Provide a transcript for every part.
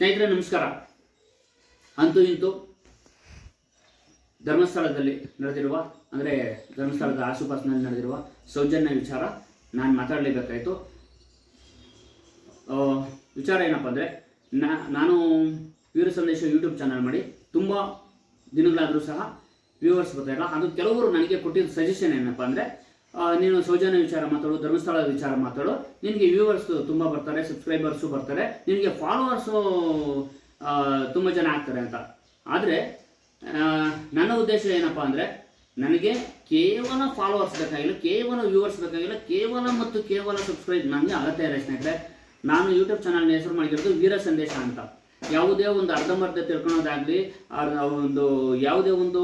ಸ್ನೇಹಿತರೆ, ನಮಸ್ಕಾರ. ಅಂತೂ ಇಂತೂ ಧರ್ಮಸ್ಥಳದಲ್ಲಿ ನಡೆದಿರುವ, ಅಂದರೆ ಧರ್ಮಸ್ಥಳದ ಆಸುಪಾಸಿನಲ್ಲಿ ನಡೆದಿರುವ ಸೌಜನ್ಯ ವಿಚಾರ ನಾನು ಮಾತಾಡಲೇಬೇಕಾಯಿತು. ವಿಚಾರ ಏನಪ್ಪ ಅಂದರೆ ನಾನು ವೀರ ಸಂದೇಶ ಯೂಟ್ಯೂಬ್ ಚಾನಲ್ ಮಾಡಿ ತುಂಬ ದಿನಗಳಾದರೂ ಸಹ ವ್ಯೂವರ್ಸ್ ಬರ್ತಾ ಇಲ್ಲ. ಅದು ಕೆಲವರು ನನಗೆ ಕೊಟ್ಟಿದ್ದ ಸಜೆಷನ್ ಏನಪ್ಪ ಅಂದರೆ ನೀನು ಸೌಜನ್ಯ ವಿಚಾರ ಮಾತಾಡು ಧರ್ಮಸ್ಥಳದ ವಿಚಾರ ಮಾತಾಡು. ನಿನಗೆ ವ್ಯೂವರ್ಸ್ ತುಂಬ ಬರ್ತಾರೆ ಸಬ್ಸ್ಕ್ರೈಬರ್ಸು ಬರ್ತಾರೆ. ನಿನಗೆ ಫಾಲೋವರ್ಸು ತುಂಬ ಜನ ಆಗ್ತಾರೆ ಅಂತ. ಆದರೆ ನನ್ನ ಉದ್ದೇಶ ಏನಪ್ಪ ಅಂದರೆ, ನನಗೆ ಕೇವಲ ಫಾಲೋವರ್ಸ್ ಬೇಕಾಗಿಲ್ಲ, ಕೇವಲ ವ್ಯೂವರ್ಸ್ ಬೇಕಾಗಿಲ್ಲ, ಕೇವಲ ಮತ್ತು ಕೇವಲ ಸಬ್ಸ್ಕ್ರೈಬ್ ನನಗೆ ಅಗತ್ಯ ಇಲ್ಲ ಸ್ನೇಹಿತರೆ. ನಾನು ಯೂಟ್ಯೂಬ್ ಚಾನಲ್ನ ಹೆಸರು ಮಾಡಿರೋದು ವೀರ ಸಂದೇಶ ಅಂತ. ಯಾವುದೇ ಒಂದು ಅರ್ಧಂಬರ್ಧ ತಿಳ್ಕೊಳೋದಾಗಲಿ ಒಂದು ಯಾವುದೇ ಒಂದು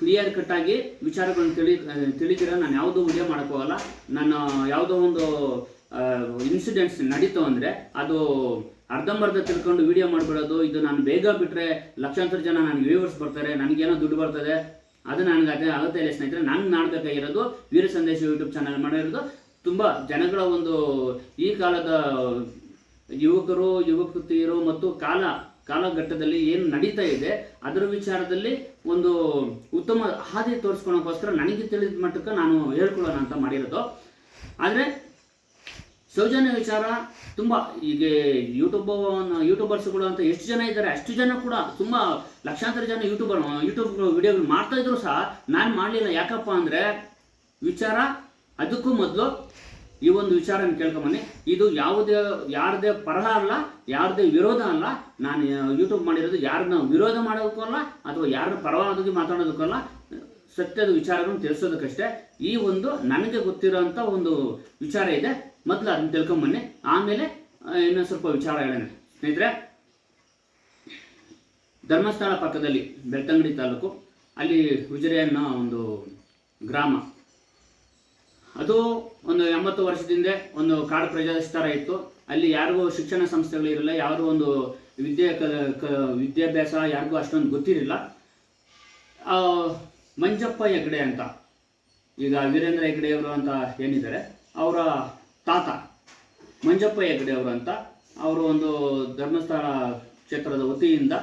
ಕ್ಲಿಯರ್ ಕಟ್ ಆಗಿ ವಿಚಾರಗಳನ್ನು ತಿಳಿ, ತಿಳಿದಿರ ನಾನು ಯಾವುದೋ ವಿಡಿಯೋ ಹೋಗಲ್ಲ ನಾನು ಯಾವುದೋ ಒಂದು ಇನ್ಸಿಡೆಂಟ್ಸ್ ನಡೀತು ಅಂದರೆ ಅದು ಅರ್ಧಂಬರ್ಧ ತಿಳ್ಕೊಂಡು ವಿಡಿಯೋ ಮಾಡಿಬಿಡೋದು. ಇದು ನಾನು ಬೇಗ ಬಿಟ್ಟರೆ ಲಕ್ಷಾಂತರ ಜನ ನನಗೆ ವ್ಯೂವರ್ಸ್ ಬರ್ತಾರೆ, ನನಗೇನೋ ದುಡ್ಡು ಬರ್ತದೆ. ಅದು ನನಗೆ ಅದೇ ಅಗತ್ಯ ಇಲ್ಲ ಸ್ನೇಹಿತರೆ. ನಾನು ಮಾಡಬೇಕಾಗಿರೋದು ವೀರ ಸಂದೇಶ ಯೂಟ್ಯೂಬ್ ಚಾನಲ್ ಮಾಡಿರೋದು. ತುಂಬ ಜನಗಳ ಒಂದು ಈ ಕಾಲದ ಯುವಕರು, ಯುವಕತಿಯರು ಮತ್ತು ಕಾಲ ಕಾಲಘಟ್ಟದಲ್ಲಿ ಏನು ನಡೀತಾ ಇದೆ, ಅದರ ವಿಚಾರದಲ್ಲಿ ಒಂದು ಉತ್ತಮ ಹಾದಿ ತೋರಿಸ್ಕೊಳಕ್ಕೋಸ್ಕರ ನನಗೆ ತಿಳಿದ ಮಟ್ಟಕ್ಕೆ ನಾನು ಹೇಳ್ಕೊಳ್ಳೋಣ ಅಂತ ಮಾಡಿರೋದು. ಆದರೆ ಸೌಜನ್ಯ ವಿಚಾರ ತುಂಬ, ಈಗ ಯೂಟ್ಯೂಬ್, ಯೂಟ್ಯೂಬರ್ಸ್ಗಳು ಅಂತ ಎಷ್ಟು ಜನ ಇದ್ದಾರೆ, ಅಷ್ಟು ಜನ ಕೂಡ ತುಂಬ ಲಕ್ಷಾಂತರ ಜನ ಯೂಟ್ಯೂಬರ್, ಯೂಟ್ಯೂಬ್ ವಿಡಿಯೋಗಳು ಮಾಡ್ತಾ ಇದ್ರು ಸಹ ನಾನು ಮಾಡಲಿಲ್ಲ. ಯಾಕಪ್ಪ ಅಂದರೆ ವಿಚಾರ, ಅದಕ್ಕೂ ಮೊದಲು ಈ ಒಂದು ವಿಚಾರನ ಕೇಳ್ಕೊಂಬನ್ನಿ ಇದು ಯಾವುದೇ, ಯಾರದೇ ಪರಹ ಅಲ್ಲ, ಯಾರದೇ ವಿರೋಧ ಅಲ್ಲ, ನಾನು ಯೂಟ್ಯೂಬ್ ಮಾಡಿರೋದು ಯಾರನ್ನ ವಿರೋಧ ಮಾಡೋದಕ್ಕೂ ಅಲ್ಲ, ಅಥವಾ ಯಾರನ್ನ ಪರವಾಗಿ ಮಾತಾಡೋದಕ್ಕಲ್ಲ ಸತ್ಯದ ವಿಚಾರಗಳನ್ನು ತಿಳಿಸೋದಕ್ಕಷ್ಟೇ. ಈ ಒಂದು ನನಗೆ ಗೊತ್ತಿರೋಂಥ ಒಂದು ವಿಚಾರ ಇದೆ. ಮೊದಲು ಅದನ್ನ ತಿಳ್ಕೊಂಬನ್ನಿ ಆಮೇಲೆ ಇನ್ನೊಂದು ಸ್ವಲ್ಪ ವಿಚಾರ ಹೇಳೋಣ. ಸ್ನೇಹಿತರೆ, ಧರ್ಮಸ್ಥಳ ಪಕ್ಕದಲ್ಲಿ ಬೆಳ್ತಂಗಡಿ ತಾಲೂಕು, ಅಲ್ಲಿ ಉಜಿರೆ ಅನ್ನೋ ಒಂದು ಗ್ರಾಮ ಅದು ಒಂದು ಎಂಬತ್ತು ವರ್ಷದಿಂದ ಒಂದು ಕಾಡು ಪ್ರಜಾಸ್ತಾರ ಇತ್ತು. ಅಲ್ಲಿ ಯಾರಿಗೂ ಶಿಕ್ಷಣ ಸಂಸ್ಥೆಗಳು ಇರಲಿಲ್ಲ ಯಾರು ಒಂದು ವಿದ್ಯೆ ಕ ವಿದ್ಯಾಭ್ಯಾಸ ಯಾರಿಗೂ ಅಷ್ಟೊಂದು ಗೊತ್ತಿರಲಿಲ್ಲ ಮಂಜಪ್ಪ ಹೆಗ್ಡೆ ಅಂತ, ಈಗ ವೀರೇಂದ್ರ ಹೆಗ್ಡೆಯವರು ಅಂತ ಏನಿದ್ದಾರೆ, ಅವರ ತಾತ ಮಂಜಪ್ಪ ಹೆಗ್ಡೆ ಅವರು ಅಂತ, ಅವರು ಒಂದು ಧರ್ಮಸ್ಥಳ ಕ್ಷೇತ್ರದ ವತಿಯಿಂದ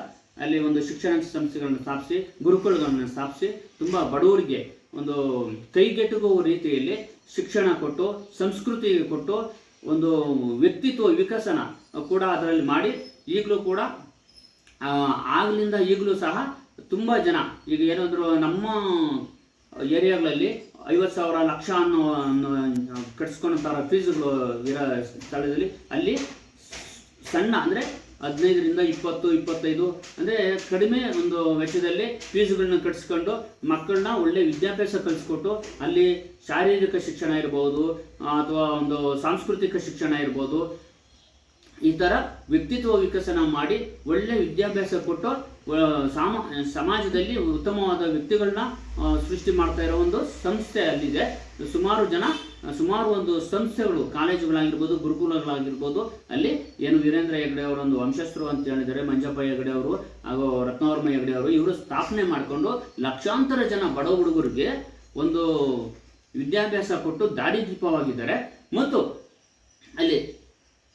ಅಲ್ಲಿ ಒಂದು ಶಿಕ್ಷಣ ಸಂಸ್ಥೆಗಳನ್ನು ಸ್ಥಾಪಿಸಿ, ಗುರುಕುಲಗಳನ್ನು ಸ್ಥಾಪಿಸಿ, ತುಂಬ ಬಡವರಿಗೆ ಒಂದು ಕೈಗೆಟುಕುವ ರೀತಿಯಲ್ಲಿ ಶಿಕ್ಷಣ ಕೊಟ್ಟು ಸಂಸ್ಕೃತಿ ಕೊಟ್ಟು, ಒಂದು ವ್ಯಕ್ತಿತ್ವ ವಿಕಸನ ಕೂಡ ಅದರಲ್ಲಿ ಮಾಡಿ, ಈಗಲೂ ಕೂಡ ಆಗಲಿಂದ ಈಗಲೂ ಸಹ ತುಂಬ ಜನ, ಈಗ ಏನಾದರೂ ನಮ್ಮ ಏರಿಯಾಗಳಲ್ಲಿ ಐವತ್ತು ಸಾವಿರ ಲಕ್ಷ ಅನ್ನೋ ಕಟ್ಸ್ಕೊಂಡಂಥ ಫೀಸ್ಗಳು ಇರೋ ಸ್ಥಳದಲ್ಲಿ ಅಲ್ಲಿ ಸಣ್ಣ ಅಂದರೆ ಹದಿನೈದರಿಂದ ಇಪ್ಪತ್ತು, ಇಪ್ಪತ್ತೈದು, ಅಂದರೆ ಕಡಿಮೆ ಒಂದು ವೆಚ್ಚದಲ್ಲಿ ಫೀಸುಗಳನ್ನ ಕಟ್ಸ್ಕೊಂಡು ಮಕ್ಕಳನ್ನ ಒಳ್ಳೆ ವಿದ್ಯಾಭ್ಯಾಸ ಕಲಿಸ್ಕೊಟ್ಟು ಅಲ್ಲಿ ಶಾರೀರಿಕ ಶಿಕ್ಷಣ ಇರ್ಬೋದು, ಅಥವಾ ಒಂದು ಸಾಂಸ್ಕೃತಿಕ ಶಿಕ್ಷಣ ಇರ್ಬೋದು, ಈ ಥರ ವ್ಯಕ್ತಿತ್ವ ವಿಕಸನ ಮಾಡಿ ಒಳ್ಳೆ ವಿದ್ಯಾಭ್ಯಾಸ ಕೊಟ್ಟು ಸಾಮ, ಸಮಾಜದಲ್ಲಿ ಉತ್ತಮವಾದ ವ್ಯಕ್ತಿಗಳನ್ನ ಸೃಷ್ಟಿ ಮಾಡ್ತಾ ಇರೋ ಒಂದು ಸಂಸ್ಥೆ ಅಲ್ಲಿದೆ. ಸುಮಾರು ಜನ ಸುಮಾರು ಒಂದು ಸಂಸ್ಥೆಗಳು, ಕಾಲೇಜುಗಳಾಗಿರ್ಬೋದು, ಗುರುಕುಲಗಳಾಗಿರ್ಬೋದು, ಅಲ್ಲಿ ಏನು ವೀರೇಂದ್ರ ಹೆಗಡೆ ಅವರ ಒಂದು ವಂಶಸ್ಥರು ಅಂತ ಹೇಳಿದರೆ ಮಂಜಪ್ಪ ಹೆಗಡೆ ಅವರು, ಹಾಗೂ ರತ್ನವರ್ಮ ಹೆಗಡೆ ಅವರು, ಇವರು ಸ್ಥಾಪನೆ ಮಾಡಿಕೊಂಡು ಲಕ್ಷಾಂತರ ಜನ ಬಡ ಹುಡುಗರಿಗೆ ಒಂದು ವಿದ್ಯಾಭ್ಯಾಸ ಕೊಟ್ಟು ದಾರಿದೀಪವಾಗಿದ್ದಾರೆ ಮತ್ತು ಅಲ್ಲಿ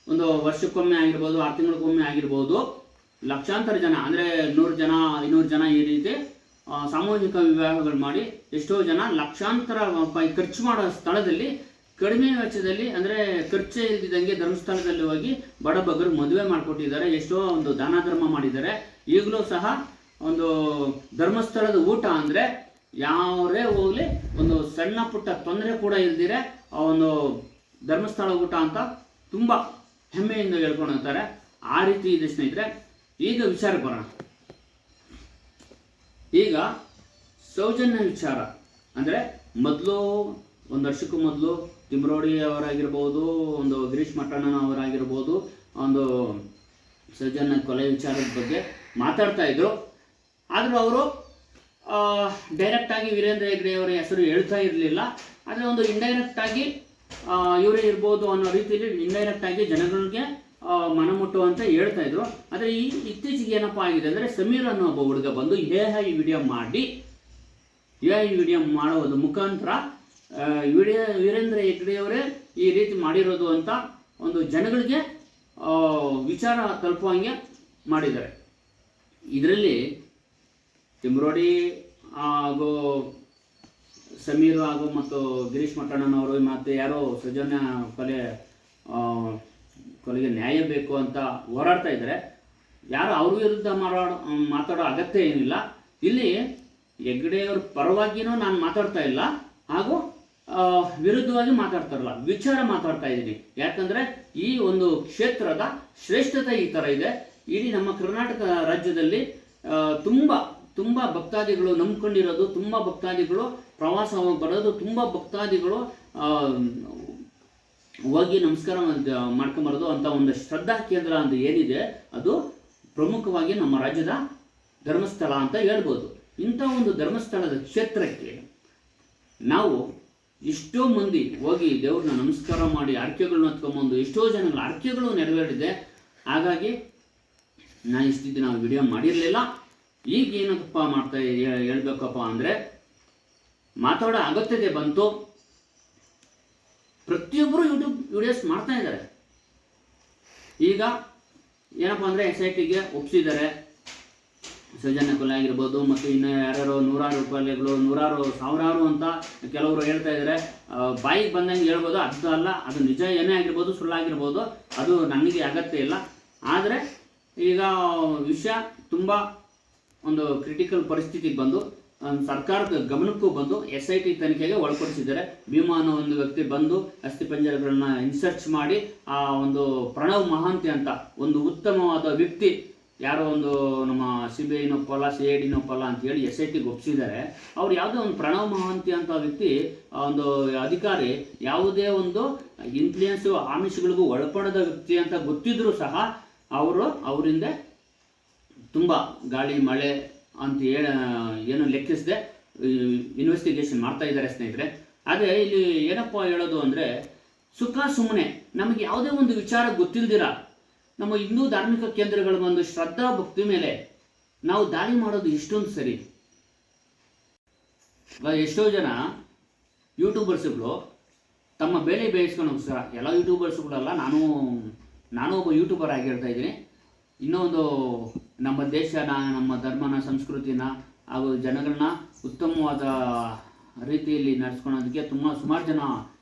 ಒಂದು ವರ್ಷಕ್ಕೊಮ್ಮೆ ಆಗಿರ್ಬೋದು, ಆರು ತಿಂಗಳಿಗೊಮ್ಮೆ ಆಗಿರ್ಬೋದು, ಲಕ್ಷಾಂತರ ಜನ, ಅಂದರೆ ನೂರು ಜನ, ಐನೂರು ಜನ ಈ ರೀತಿ ಸಾಮೂಹಿಕ ವಿವಾಹಗಳು ಮಾಡಿ ಎಷ್ಟೋ ಜನ ಲಕ್ಷಾಂತರ ರೂಪಾಯಿ ಖರ್ಚು ಮಾಡೋ ಸ್ಥಳದಲ್ಲಿ ಕಡಿಮೆ ವೆಚ್ಚದಲ್ಲಿ, ಅಂದರೆ ಖರ್ಚೆ ಇಲ್ದಿದ್ದಂಗೆ ಧರ್ಮಸ್ಥಳದಲ್ಲಿ ಹೋಗಿ ಬಡ ಬಗ್ಗರು ಮದುವೆ ಮಾಡಿಕೊಟ್ಟಿದ್ದಾರೆ, ಎಷ್ಟೋ ಒಂದು ದಾನ ಧರ್ಮ ಮಾಡಿದ್ದಾರೆ. ಈಗಲೂ ಸಹ ಒಂದು ಧರ್ಮಸ್ಥಳದ ಊಟ ಅಂದರೆ ಯಾರೇ ಹೋಗಲಿ ಒಂದು ಸಣ್ಣ ಪುಟ್ಟ ತೊಂದರೆ ಕೂಡ ಇಲ್ದಿರೆ ಆ ಒಂದು ಧರ್ಮಸ್ಥಳ ಊಟ ಅಂತ ತುಂಬ ಹೆಮ್ಮೆಯಿಂದ ಹೇಳ್ಕೊಂಡಿರ್ತಾರೆ ಆ ರೀತಿ ಇದೆ ಸ್ನೇಹಿತರೆ, ಈಗ ವಿಚಾರ ಬರೋಣ. ಈಗ ಸೌಜನ್ಯ ವಿಚಾರ. ಅಂದರೆ ಮೊದಲು, ಒಂದು ವರ್ಷಕ್ಕೂ ಮೊದಲು ತಿಮ್ರೋಡಿ ಅವರಾಗಿರ್ಬೋದು, ಒಂದು ಗಿರೀಶ್ ಮಠಣ್ಣನವರಾಗಿರ್ಬೋದು ಒಂದು ಸೌಜನ್ಯ ಕೊಲೆ ವಿಚಾರದ ಬಗ್ಗೆ ಮಾತಾಡ್ತಾ ಇದ್ರು. ಆದರೂ ಅವರು ಡೈರೆಕ್ಟಾಗಿ ವೀರೇಂದ್ರ ಹೆಗ್ಡೆ ಅವರ ಹೆಸರು ಹೇಳ್ತಾ ಇರಲಿಲ್ಲ. ಆದರೆ ಒಂದು ಇಂಡೈರೆಕ್ಟಾಗಿ ಇವರೇ ಇರ್ಬೋದು ಅನ್ನೋ ರೀತಿಯಲ್ಲಿ ಇಂಡೈರೆಕ್ಟಾಗಿ ಜನಗಳಿಗೆ ಮನ ಮುಟ್ಟುವಂತ ಹೇಳ್ತಾ ಇದ್ರು. ಆದರೆ ಈ ಇತ್ತೀಚೆಗೆ ಏನಪ್ಪಾ ಆಗಿದೆ ಅಂದರೆ ಸಮೀರ್ ಅನ್ನೋ ಒಬ್ಬ ಹುಡುಗ ಬಂದು ಎ ಐ ವಿಡಿಯೋ ಮಾಡಿ, ಎ ಐ ವಿಡಿಯೋ ಮಾಡೋದು ಮುಖಾಂತರ ವಿಡಿಯೋ ವೀರೇಂದ್ರ ಹೆಗ್ಡೆಯವರೇ ಈ ರೀತಿ ಮಾಡಿರೋದು ಅಂತ ಒಂದು ಜನಗಳಿಗೆ ವಿಚಾರ ತಲುಪುವಂಗೆ ಮಾಡಿದ್ದಾರೆ. ಇದರಲ್ಲಿ ತಿಮ್ರೋಡಿ ಹಾಗೂ ಸಮೀರ್ ಹಾಗೂ ಮತ್ತು ಗಿರೀಶ್ ಮಟ್ಟಣ್ಣನವರು ಮತ್ತು ಯಾರೋ ಸೃಜನ ಕೊಲೆ ಆ, ಕೊಲೆಗೆ ನ್ಯಾಯ ಬೇಕು ಅಂತ ಹೋರಾಡ್ತಾ ಇದ್ದಾರೆ. ಯಾರು ಅವ್ರ ವಿರುದ್ಧ ಮಾತಾಡೋ ಮಾತಾಡೋ ಅಗತ್ಯ ಏನಿಲ್ಲ. ಇಲ್ಲಿ ಹೆಗ್ಡೆಯವ್ರ ಪರವಾಗಿನೂ ನಾನು ಮಾತಾಡ್ತಾ ಇಲ್ಲ. ಹಾಗೂ ವಿರುದ್ಧವಾಗಿ ಮಾತಾಡ್ತಾರಲ್ಲ ವಿಚಾರ ಮಾತಾಡ್ತಾ ಇದ್ದೀನಿ. ಯಾಕಂದ್ರೆ ಈ ಒಂದು ಕ್ಷೇತ್ರದ ಶ್ರೇಷ್ಠತೆ ಈ ಥರ ಇದೆ. ಇಡೀ ನಮ್ಮ ಕರ್ನಾಟಕ ರಾಜ್ಯದಲ್ಲಿ ತುಂಬ ತುಂಬ ಭಕ್ತಾದಿಗಳು ನಂಬ್ಕೊಂಡಿರೋದು ತುಂಬ ಭಕ್ತಾದಿಗಳು ಪ್ರವಾಸ ಬರೋದು ತುಂಬ ಭಕ್ತಾದಿಗಳು ಹೋಗಿ ನಮಸ್ಕಾರ ಮಾಡ್- ಮಾಡ್ಕೊಂಬರೋದು ಅಂತ ಒಂದು ಶ್ರದ್ಧಾ ಕೇಂದ್ರ ಅಂತ ಏನಿದೆ, ಅದು ಪ್ರಮುಖವಾಗಿ ನಮ್ಮ ರಾಜ್ಯದ ಧರ್ಮಸ್ಥಳ ಅಂತ ಹೇಳ್ಬೋದು. ಇಂಥ ಒಂದು ಧರ್ಮಸ್ಥಳದ ಕ್ಷೇತ್ರಕ್ಕೆ ನಾವು ಎಷ್ಟೋ ಮಂದಿ ಹೋಗಿ ದೇವ್ರನ್ನ ನಮಸ್ಕಾರ ಮಾಡಿ ಅರ್ಕೆಗಳನ್ನ ಹತ್ಕೊಂಬಂದು ಎಷ್ಟೋ ಜನಗಳ ಅರ್ಕೆಗಳು ನೆರವೇರಿದೆ. ಹಾಗಾಗಿ ನಾನು ಇಷ್ಟು ದಿನ ವಿಡಿಯೋ ಮಾಡಿರಲಿಲ್ಲ. ಈಗ ಏನಪ್ಪ ಮಾಡ್ತಾ ಹೇಳ್ಬೇಕಪ್ಪ ಅಂದರೆ ಮಾತಾಡೋ ಅಗತ್ಯತೆ ಬಂತು. ಪ್ರತಿಯೊಬ್ಬರು ಯೂಟ್ಯೂಬ್ ವಿಡಿಯೋಸ್ ಮಾಡ್ತಾ ಇದ್ದಾರೆ. ಈಗ ಏನಪ್ಪ ಅಂದರೆ ಎಸ್ ಐ ಟಿಗೆ ಒಪ್ಪಿಸಿದ್ದಾರೆ ಸೌಜನ್ಯ ಕೊಲೆ ಆಗಿರ್ಬೋದು ಮತ್ತು ಇನ್ನು ಯಾರ್ಯಾರು ನೂರಾರು ರೂಪಾಯಿಗಳು, ನೂರಾರು, ಸಾವಿರಾರು ಅಂತ ಕೆಲವರು ಹೇಳ್ತಾ ಇದ್ದಾರೆ. ಬಾಯಿಗೆ ಬಂದಂಗೆ ಹೇಳ್ಬೋದು, ಅದು ಅಲ್ಲ, ಅದು ನಿಜ ಏನೇ ಆಗಿರ್ಬೋದು, ಸುಳ್ಳಾಗಿರ್ಬೋದು, ಅದು ನನಗೆ ಅಗತ್ಯ ಇಲ್ಲ. ಆದರೆ ಈಗ ವಿಷಯ ತುಂಬ ಒಂದು ಕ್ರಿಟಿಕಲ್ ಪರಿಸ್ಥಿತಿಗೆ ಬಂದು ಸರ್ಕಾರದ ಗಮನಕ್ಕೂ ಬಂದು ಎಸ್ ಐ ಟಿ ತನಿಖೆಗೆ ಒಳಪಡಿಸಿದ್ದಾರೆ. ಭೀಮಾ ಅನ್ನೋ ಒಂದು ವ್ಯಕ್ತಿ ಬಂದು ಅಸ್ಥಿಪಂಜರಗಳನ್ನ ಇನ್ಸರ್ಚ್ ಮಾಡಿ ಆ ಒಂದು ಪ್ರಣವ್ ಮಹಾಂತಿ ಅಂತ ಒಂದು ಉತ್ತಮವಾದ ವ್ಯಕ್ತಿ ಯಾರೋ ಒಂದು ನಮ್ಮ ಸಿ ಬಿ ಐನೊಪ್ಪಲ್ಲ ಸಿ ಐ ಡಿನೊಪ್ಪಲ್ಲ ಅಂತ ಹೇಳಿ ಎಸ್ ಐ ಟಿಗೆ ಒಪ್ಪಿಸಿದ್ದಾರೆ ಅವ್ರು ಯಾವುದೋ ಒಂದು ಪ್ರಣವ್ ಮಹಾಂತಿ ಅಂತ ವ್ಯಕ್ತಿ ಒಂದು ಅಧಿಕಾರಿ ಯಾವುದೇ ಒಂದು ಇನ್ಫ್ಲೂಯೆನ್ಸು ಆಮಿಷಗಳಿಗೂ ಒಳಪಡದ ವ್ಯಕ್ತಿ ಅಂತ ಗೊತ್ತಿದ್ರೂ ಸಹ ಅವರು ಅವರಿಂದ ತುಂಬ ಗಾಳಿ, ಮಳೆ ಅಂತ ಹೇಳ, ಏನು ಲೆಕ್ಕಿಸದೆ ಇನ್ವೆಸ್ಟಿಗೇಷನ್ ಮಾಡ್ತಾ ಇದ್ದಾರೆ ಸ್ನೇಹಿತರೆ. ಆದರೆ ಇಲ್ಲಿ ಏನಪ್ಪ ಹೇಳೋದು ಅಂದರೆ, ಸುಖ ಸುಮ್ಮನೆ ನಮಗೆ ಯಾವುದೇ ಒಂದು ವಿಚಾರ ಗೊತ್ತಿಲ್ದಿರ, ನಮ್ಮ ಹಿಂದೂ ಧಾರ್ಮಿಕ ಕೇಂದ್ರಗಳ ಒಂದು ಶ್ರದ್ಧಾ ಭಕ್ತಿ ಮೇಲೆ ನಾವು ದಾಳಿ ಮಾಡೋದು ಎಷ್ಟೊಂದು ಸರಿ. ಎಷ್ಟೋ ಜನ ಯೂಟ್ಯೂಬರ್ಸ್ಗಳು ತಮ್ಮ ಬೆಲೆ ಬೇಯಿಸ್ಕೊಳಕ್ಕೋಸ್ಕರ ಎಲ್ಲ ಯೂಟ್ಯೂಬರ್ಸ್ಗಳಲ್ಲ, ನಾನು ನಾನು ಒಬ್ಬ ಯೂಟ್ಯೂಬರ್ ಆಗಿರ್ತಾ ಇದ್ದೀನಿ. ಇನ್ನೊಂದು ನಮ್ಮ ದೇಶನ ನಮ್ಮ ಧರ್ಮನ, ಸಂಸ್ಕೃತಿನ, ಹಾಗೂ ಜನಗಳನ್ನ ಉತ್ತಮವಾದ ರೀತಿಯಲ್ಲಿ ನಡೆಸ್ಕೊಳೋದಕ್ಕೆ ತುಂಬ ಸುಮಾರು ಜನ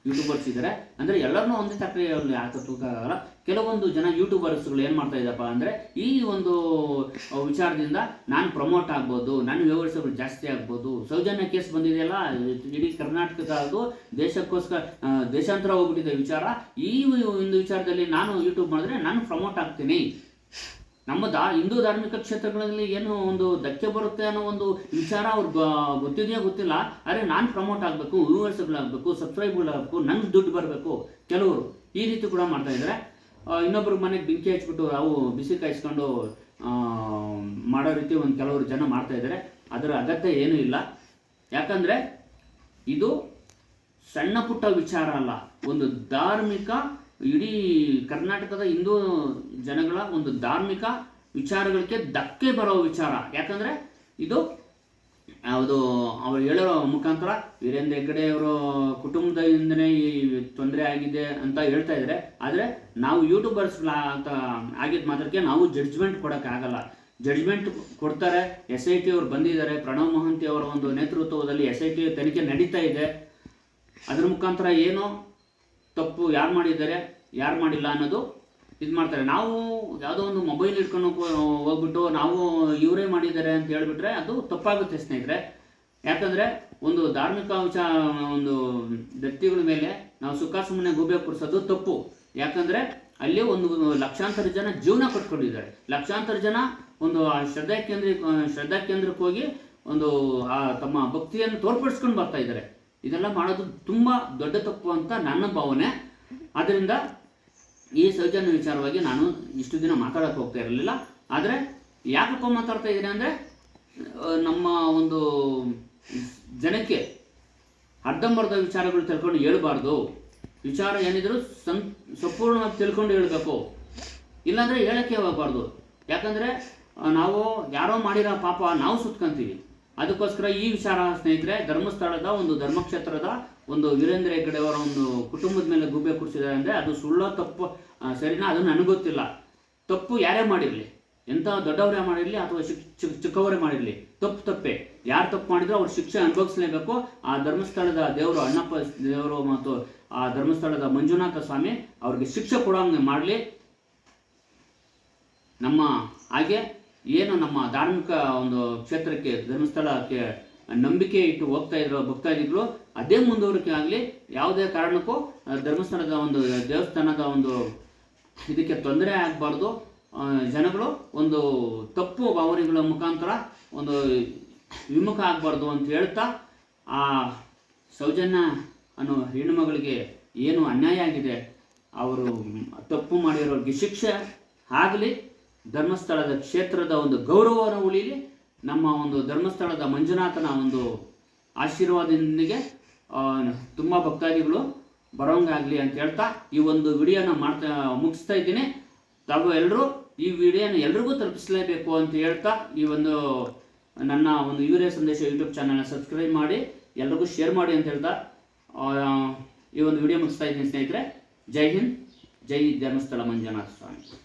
ಯೂಟ್ಯೂಬರ್ಸ್ ಇದ್ದಾರೆ ಅಂದರೆ ಎಲ್ಲರನ್ನೂ ಒಂದೇ ತಕ್ಕಲ್ಲಿ ಯಾಕೆ ತೂಕಾಗಲ್ಲ ಕೆಲವೊಂದು ಜನ ಯೂಟ್ಯೂಬರ್ಸ್ಗಳು ಏನು ಮಾಡ್ತಾ ಇದ್ದಪ್ಪ ಅಂದರೆ ಈ ಒಂದು ವಿಚಾರದಿಂದ ನಾನು ಪ್ರಮೋಟ್ ಆಗ್ಬೋದು ನನ್ನ ವ್ಯೂವರ್ಸ್ಗಳು ಜಾಸ್ತಿ ಆಗ್ಬೋದು, ಸೌಜನ್ಯ ಕೇಸ್ ಬಂದಿದೆಯಲ್ಲ, ಇಡೀ ಕರ್ನಾಟಕದ ಅದು ದೇಶಕ್ಕೋಸ್ಕರ ದೇಶಾಂತರ ಹೋಗ್ಬಿಟ್ಟಿದೆ ವಿಚಾರ. ಈ ಒಂದು ವಿಚಾರದಲ್ಲಿ ನಾನು ಯೂಟ್ಯೂಬ್ ಮಾಡಿದ್ರೆ ನಾನು ಪ್ರಮೋಟ್ ಆಗ್ತೀನಿ. ನಮ್ಮ ದಾ ಹಿಂದೂ ಧಾರ್ಮಿಕ ಕ್ಷೇತ್ರಗಳಲ್ಲಿ ಏನು ಒಂದು ಧಕ್ಕೆ ಬರುತ್ತೆ ಅನ್ನೋ ಒಂದು ವಿಚಾರ ಅವ್ರಿಗೆ ಗೊತ್ತಿದೆಯೋ ಗೊತ್ತಿಲ್ಲ. ಆದರೆ ನಾನು ಪ್ರಮೋಟ್ ಆಗಬೇಕು ರಿಯೂವರ್ಸ್ಗಳ್ ಆಗಬೇಕು ಸಬ್ಸ್ಕ್ರೈಬ್ಗಳು ಆಗಬೇಕು ನಂಗೆ ದುಡ್ಡು ಬರಬೇಕು, ಕೆಲವರು ಈ ರೀತಿ ಕೂಡ ಮಾಡ್ತಾ ಇದ್ದಾರೆ ಇನ್ನೊಬ್ರ ಮನೆಗೆ ಬೆಂಕಿ ಹಚ್ಬಿಟ್ಟು ಅವು ಬಿಸಿ ಕಾಯಿಸ್ಕೊಂಡು ಮಾಡೋ ರೀತಿ ಒಂದು ಕೆಲವರು ಜನ ಮಾಡ್ತಾ ಇದ್ದಾರೆ ಅದರ ಅಗತ್ಯ ಏನೂ ಇಲ್ಲ. ಯಾಕಂದರೆ ಇದು ಸಣ್ಣ ಪುಟ್ಟ ವಿಚಾರ ಅಲ್ಲ. ಒಂದು ಧಾರ್ಮಿಕ ಇಡೀ ಕರ್ನಾಟಕದ ಹಿಂದೂ ಜನಗಳ ಒಂದು ಧಾರ್ಮಿಕ ವಿಚಾರಗಳಿಗೆ ಧಕ್ಕೆ ಬರೋ ವಿಚಾರ. ಯಾಕಂದರೆ ಇದು, ಯಾವುದು ಅವ್ರು ಹೇಳೋ ಮುಖಾಂತರ ವೀರೇಂದ್ರ ಹೆಗ್ಗಡೆ ಅವರ ಕುಟುಂಬದಿಂದನೇ ಈ ತೊಂದರೆ ಆಗಿದೆ ಅಂತ ಹೇಳ್ತಾ ಇದ್ದಾರೆ ಆದರೆ ನಾವು ಯೂಟ್ಯೂಬರ್ಸ್ ಅಂತ ಆಗಿದ್ದ ಮಾತ್ರಕ್ಕೆ ನಾವು ಜಡ್ಜ್ಮೆಂಟ್ ಕೊಡೋಕ್ಕಾಗಲ್ಲ ಜಡ್ಜ್ಮೆಂಟ್ ಕೊಡ್ತಾರೆ ಎಸ್ ಐ ಟಿ ಅವ್ರು ಬಂದಿದ್ದಾರೆ, ಪ್ರಣವ್ ಮಹಂತಿ ಅವರ ಒಂದು ನೇತೃತ್ವದಲ್ಲಿ ಎಸ್ ಐ ಟಿ ತನಿಖೆ ನಡೀತಾ ಇದೆ. ಅದರ ಮುಖಾಂತರ ಏನೋ ತಪ್ಪು ಯಾರು ಮಾಡಿದ್ದಾರೆ, ಯಾರು ಮಾಡಿಲ್ಲ ಅನ್ನೋದು ಇದು ಮಾಡ್ತಾರೆ. ನಾವು ಯಾವುದೋ ಒಂದು ಮೊಬೈಲ್ ಇಟ್ಕೊಂಡು ಹೋಗ್ಬಿಟ್ಟು ನಾವು ಇವರೇ ಮಾಡಿದ್ದಾರೆ ಅಂತ ಹೇಳಿಬಿಟ್ರೆ ಅದು ತಪ್ಪಾಗುತ್ತೆ ಸ್ನೇಹಿತರೆ. ಯಾಕಂದರೆ ಒಂದು ಧಾರ್ಮಿಕ ವಿಚಾರ ಒಂದು ವ್ಯಕ್ತಿಗಳ ಮೇಲೆ ನಾವು ಸುಖ ಸುಮ್ಮನೆ ಗೂಬೆ ಕೂರಿಸೋದು ತಪ್ಪು. ಯಾಕಂದರೆ ಅಲ್ಲಿ ಒಂದು ಲಕ್ಷಾಂತರ ಜನ ಜೀವನ ಕಟ್ಕೊಂಡಿದ್ದಾರೆ. ಲಕ್ಷಾಂತರ ಜನ ಒಂದು ಆ ಶ್ರದ್ಧಾ ಕೇಂದ್ರ ಶ್ರದ್ಧಾ ಕೇಂದ್ರಕ್ಕೆ ಹೋಗಿ ಒಂದು ಆ ತಮ್ಮ ಭಕ್ತಿಯನ್ನು ತೋರ್ಪಡಿಸ್ಕೊಂಡು ಬರ್ತಾ ಇದ್ದಾರೆ. ಇದೆಲ್ಲ ಮಾಡೋದು ತುಂಬ ದೊಡ್ಡ ತಪ್ಪು ಅಂತ ನನ್ನ ಭಾವನೆ. ಆದ್ದರಿಂದ ಈ ಸೌಜನ್ಯ ವಿಚಾರವಾಗಿ ನಾನು ಇಷ್ಟು ದಿನ ಮಾತಾಡೋಕೆ ಹೋಗ್ತಾ ಇರಲಿಲ್ಲ. ಆದರೆ ಯಾಕಪ್ಪ ಮಾತಾಡ್ತಾ ಇದ್ದೀನಿ ಅಂದರೆ ನಮ್ಮ ಒಂದು ಜನಕ್ಕೆ ಅರ್ಧಂಬರ್ಧ ವಿಚಾರಗಳು ತಿಳ್ಕೊಂಡು ಹೇಳ್ಬಾರ್ದು. ವಿಚಾರ ಏನಿದ್ರು ಸಂ, ಸಂಪೂರ್ಣವಾಗಿ ತಿಳ್ಕೊಂಡು ಹೇಳಬೇಕು. ಇಲ್ಲಾಂದರೆ ಹೇಳೋಕ್ಕೆ ಹೋಗಬಾರ್ದು. ಯಾಕಂದರೆ ನಾವು ಯಾರೋ ಮಾಡಿರೋ ಪಾಪ ನಾವು ಸುತ್ಕೊಂತೀವಿ. ಅದಕ್ಕೋಸ್ಕರ ಈ ವಿಚಾರ ಸ್ನೇಹಿತರೆ, ಧರ್ಮಸ್ಥಳದ ಒಂದು ಧರ್ಮಕ್ಷೇತ್ರದ ಒಂದು ವೀರೇಂದ್ರ ಹೆಗ್ಗಡೆ ಅವರ ಒಂದು ಕುಟುಂಬದ ಮೇಲೆ ಗುಬ್ಬೆ ಕುಡಿಸಿದ್ದಾರೆ ಅಂದರೆ ಅದು ಸುಳ್ಳೋ ತಪ್ಪು ಸರಿನಾ? ಅದು ನನಗೆ ಗೊತ್ತಿಲ್ಲ. ತಪ್ಪು ಯಾರೇ ಮಾಡಿರಲಿ. ಎಂಥ ದೊಡ್ಡವರೇ ಮಾಡಿರಲಿ ಅಥವಾ ಚಿಕ್ಕ ಚಿಕ್ಕವರೇ ಮಾಡಿರಲಿ. ತಪ್ಪು ತಪ್ಪೆ. ಯಾರು ತಪ್ಪು ಮಾಡಿದ್ರು ಅವ್ರು ಶಿಕ್ಷೆ ಅನುಭವಿಸಲೇಬೇಕು. ಆ ಧರ್ಮಸ್ಥಳದ ದೇವರು ಅಣ್ಣಪ್ಪ, ದೇವರು ಮತ್ತು ಆ ಧರ್ಮಸ್ಥಳದ ಮಂಜುನಾಥ ಸ್ವಾಮಿ ಅವ್ರಿಗೆ ಶಿಕ್ಷೆ ಕೊಡೋಂಗೆ ಮಾಡಲಿ. ನಮ್ಮ ಹಾಗೆ ಏನು ನಮ್ಮ ಧಾರ್ಮಿಕ ಒಂದು ಕ್ಷೇತ್ರಕ್ಕೆ, ಧರ್ಮಸ್ಥಳಕ್ಕೆ ನಂಬಿಕೆ ಇಟ್ಟು ಹೋಗ್ತಾ ಇದ್ರು ಭಕ್ತಾದಿಗಳು, ಅದೇ ಮುಂದುವರಿಕೆ ಆಗಲಿ, ಯಾವುದೇ ಕಾರಣಕ್ಕೂ ಧರ್ಮಸ್ಥಳದ ಒಂದು, ದೇವಸ್ಥಾನದ ಒಂದು ಇದಕ್ಕೆ ತೊಂದರೆ ಆಗಬಾರ್ದು. ಜನಗಳು ಒಂದು ತಪ್ಪು ಭಾವನೆಗಳ ಮುಖಾಂತರ ಒಂದು ವಿಮುಖ ಆಗಬಾರ್ದು ಅಂತ ಹೇಳ್ತಾ, ಆ ಸೌಜನ್ಯ ಅನ್ನೋ ಹೆಣ್ಣುಮಗಳಿಗೆ ಏನು ಅನ್ಯಾಯ ಆಗಿದೆ, ಅವರು ತಪ್ಪು ಮಾಡಿರೋರಿಗೆ ಶಿಕ್ಷೆ ಆಗಲಿ ಧರ್ಮಸ್ಥಳದ ಕ್ಷೇತ್ರದ ಒಂದು ಗೌರವವನ್ನು ಉಳಿಯಲಿ ನಮ್ಮ ಒಂದು ಧರ್ಮಸ್ಥಳದ ಮಂಜುನಾಥನ ಒಂದು ಆಶೀರ್ವಾದದೊಂದಿಗೆ ತುಂಬ ಭಕ್ತಾದಿಗಳು ಬರೋಂಗಾಗಲಿ ಅಂತ ಹೇಳ್ತಾ ಈ ಒಂದು ವಿಡಿಯೋನ ಮಾಡ್ತಾ, ಮುಗಿಸ್ತಾ ಇದ್ದೀನಿ. ತಾವು ಎಲ್ಲರೂ ಈ ವಿಡಿಯೋನ ಎಲ್ರಿಗೂ ತಲುಪಿಸಲೇಬೇಕು ಅಂತ ಹೇಳ್ತಾ ಈ ಒಂದು, ನನ್ನ ಒಂದು ಯೂರಿಯ ಸಂದೇಶ ಯೂಟ್ಯೂಬ್ ಚಾನಲ್ನ ಸಬ್ಸ್ಕ್ರೈಬ್ ಮಾಡಿ, ಎಲ್ರಿಗೂ ಶೇರ್ ಮಾಡಿ ಅಂತ ಹೇಳ್ತಾ ಈ ಒಂದು ವಿಡಿಯೋ ಮುಗಿಸ್ತಾ ಇದ್ದೀನಿ ಸ್ನೇಹಿತರೆ. ಜೈ ಹಿಂದ್, ಜೈ ಧರ್ಮಸ್ಥಳ ಮಂಜುನಾಥ ಸ್ವಾಮಿ.